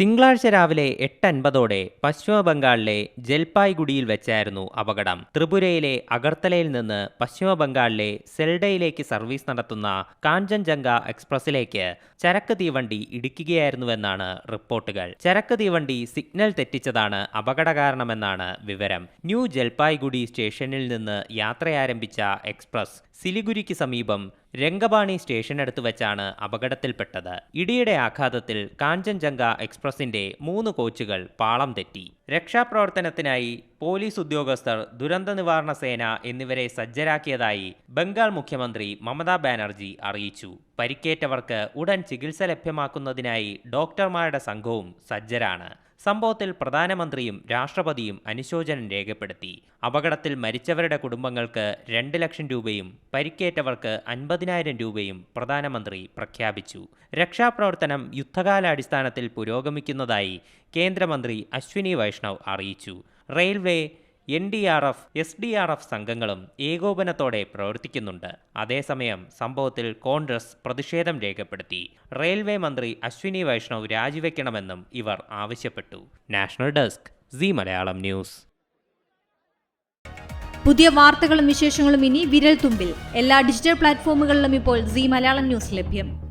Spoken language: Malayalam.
തിങ്കളാഴ്ച രാവിലെ എട്ട് അൻപതോടെ പശ്ചിമ ബംഗാളിലെ ജൽപായ്ഗുഡിയിൽ വെച്ചായിരുന്നു അപകടം. ത്രിപുരയിലെ അഗർത്തലയിൽ നിന്ന് പശ്ചിമ ബംഗാളിലെ സെൽഡയിലേക്ക് സർവീസ് നടത്തുന്ന കാഞ്ചൻജംഗ എക്സ്പ്രസിലേക്ക് ചരക്ക് തീവണ്ടി ഇടിക്കുകയായിരുന്നുവെന്നാണ് റിപ്പോർട്ടുകൾ. ചരക്ക് തീവണ്ടി സിഗ്നൽ തെറ്റിച്ചതാണ് അപകട കാരണമെന്നാണ് വിവരം. ന്യൂ ജൽപായ്ഗുഡി സ്റ്റേഷനിൽ നിന്ന് യാത്രയാരംഭിച്ച എക്സ്പ്രസ് സിലിഗുരിക്ക് സമീപം രംഗബാണി സ്റ്റേഷനടുത്ത് വെച്ചാണ് അപകടത്തിൽപ്പെട്ടത്. ഇടിയുടെ ആഘാതത്തിൽ കാഞ്ചൻജംഗ എക്സ്പ്രസിന്റെ മൂന്ന് കോച്ചുകൾ പാളം തെറ്റി. രക്ഷാപ്രവർത്തനത്തിനായി പോലീസ് ഉദ്യോഗസ്ഥർ ദുരന്ത നിവാരണ സേന എന്നിവരെ സജ്ജരാക്കിയതായി ബംഗാൾ മുഖ്യമന്ത്രി മമതാ ബാനർജി അറിയിച്ചു. പരിക്കേറ്റവർക്ക് ഉടൻ ചികിത്സ ലഭ്യമാക്കുന്നതിനായി ഡോക്ടർമാരുടെ സംഘവും സജ്ജരാണ്. സംഭവത്തിൽ പ്രധാനമന്ത്രിയും രാഷ്ട്രപതിയും അനുശോചനം രേഖപ്പെടുത്തി. അപകടത്തിൽ മരിച്ചവരുടെ കുടുംബങ്ങൾക്ക് രണ്ട് ലക്ഷം രൂപയും പരിക്കേറ്റവർക്ക് അൻപതിനായിരം രൂപയും പ്രധാനമന്ത്രി പ്രഖ്യാപിച്ചു. രക്ഷാപ്രവർത്തനം യുദ്ധകാലാടിസ്ഥാനത്തിൽ പുരോഗമിക്കുന്നതായി കേന്ദ്രമന്ത്രി അശ്വിനി വൈഷ്ണവ് അറിയിച്ചു. Railway N D R F S D R F സംഘങ്ങളും ഏകോപനത്തോടെ പ്രവർത്തിക്കുന്നുണ്ട്. അതേസമയം സംഭവത്തിൽ കോൺഗ്രസ് പ്രതിഷേധം രേഖപ്പെടുത്തി. റെയിൽവേ മന്ത്രി അശ്വിനി വൈഷ്ണവ് രാജിവെക്കണമെന്നും ഇവർ ആവശ്യപ്പെട്ടു. National desk C Malayalam news. പുതിയ വാർത്തകളും വിശേഷങ്ങളും ഇനി വിരൽ തുമ്പിൽ എല്ലാ ഡിജിറ്റൽ പ്ലാറ്റ്ഫോമുകളിലും ഇപ്പോൾ സി മലയാളം ന്യൂസ് ലഭ്യം.